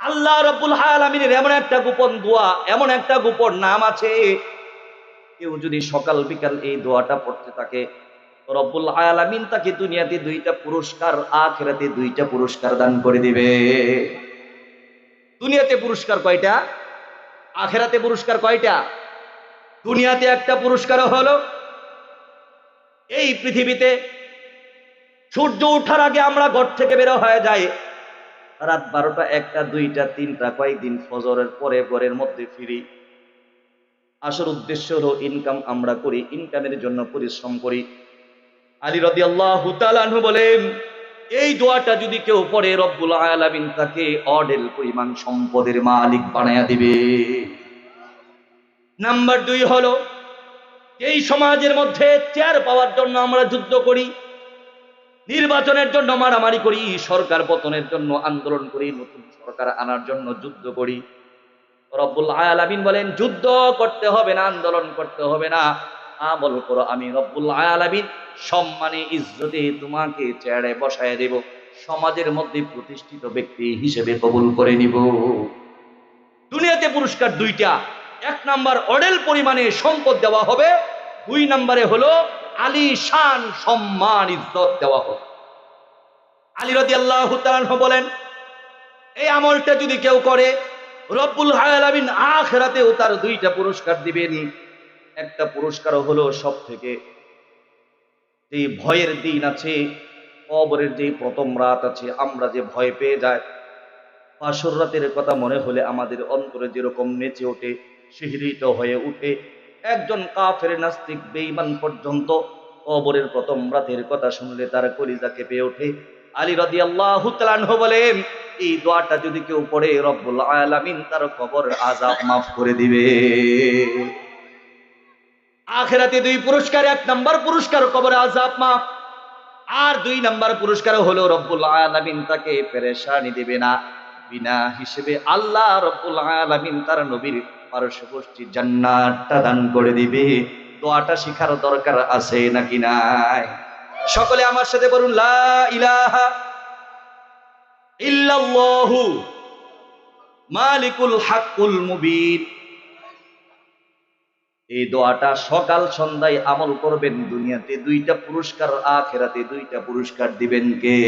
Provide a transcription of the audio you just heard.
আল্লাহ রব্বুল আলামিনের এমন একটা গোপন দোয়া, এমন একটা গোপন নাম আছে। কেউ যদি সকাল বিকাল এই দোয়াটা পড়তে থাকে রব্বুল আলামিন তাকে দুনিয়াতে দুইটা পুরস্কার, আখেরাতে দুইটা পুরস্কার দান করে দিবে। দুনিয়াতে পুরস্কার কয়টা? আখেরাতে পুরস্কার কয়টা? দুনিয়াতে একটা পুরস্কার হলো, এই পৃথিবীতে সূর্য ওঠার আগে আমরা ঘর থেকে বেরো হয়ে যাই রাত বারোটা, একটা, দুইটা, তিনটা কয়েকদিন ফজরের পরে ঘরের মধ্যে ফিরি। আসল উদ্দেশ্য হলো ইনকাম আমরা করি ইনকামের জন্য পরিশ্রম করি। আলী রদি আল্লাহ বলেন, এই দোয়াটা যদি কেউ পড়ে, রব্বুল আলামিন তাকে অডেল পরিমাণ সম্পদের মালিক বানায়া দিবে। নাম্বার দুই হলো, এই সমাজের মধ্যে চেয়ার পাওয়ার জন্য আমরা যুদ্ধ করি। নির্বাচনের জন্য মারামারি করি, সরকার পতনের জন্য আন্দোলন করি, নতুন সরকার আনার জন্য যুদ্ধ করি। রব্বুল আলামিন বলেন, যুদ্ধ করতে হবে না, আন্দোলন করতে হবে না। আমল করো, আমি রব্বুল আলামিন সম্মানে, ইজ্জতে তোমাকে চেয়ারে বসায় দেব, সমাজের মধ্যে প্রতিষ্ঠিত ব্যক্তি হিসেবে কবুল করে নিব। দুনিয়াতে পুরস্কার দুইটা, এক নাম্বার অডেল পরিমাণে সম্পদ দেওয়া হবে, দুই নাম্বারে হলো আলী শান সম্মান ইজ্জত দেওয়া হবে আলী রদি আল্লাহ বলেন, এই আমলটা যদি কেউ করে, রব্বুল আলামিন আখেরাতেও তার দুইটা পুরস্কার দিবেন। একটা পুরস্কার হলো সব থেকে যে ভয়ের দিন আছে, কবরের যে প্রথম রাত আছে, আমরা যে ভয় পেয়ে যাই। পাশর রাতের কথা মনে হলে আমাদের অন্তরে যেরকম নেচে ওঠে, শিহরিত হয়ে উঠে একজন কাফের নাস্তিক বেঈমান পর্যন্ত কবরের প্রথম রাতের কথা শুনলে তার কলিজা কেঁপে ওঠে। আলী রাদি আল্লাহ বলেন, এই দোয়াটা যদি কেউ পড়ে, রব্বুল আলামিন তার কবর আজাব মাফ করে দিবে। আখেরাতে দুই পুরস্কার, এক নাম্বার পুরস্কার কবর আজাব মাফ। আর দুই নাম্বার পুরস্কার হলো, রব্বুল আলামিন তাকে পেরেশানি দেবে না। বিনা হিসেবে আল্লাহ রব্বুল আলামিন তার নবীর পারস্যবর্তী জান্নাতটা দান করে দিবে। দোয়াটা শিখার দরকার আছে নাকি নাই? সকলে আমার সাথে বলুন, লা ইলাহা ইল্লাল্লাহু মালিকুল হাক্কুল মুবিন। এই দোয়াটা সকাল সন্ধ্যায় আমল করবেন দুনিয়াতে, দুইটা পুরস্কার, আখেরাতে দুইটা পুরস্কার দিবেন কে?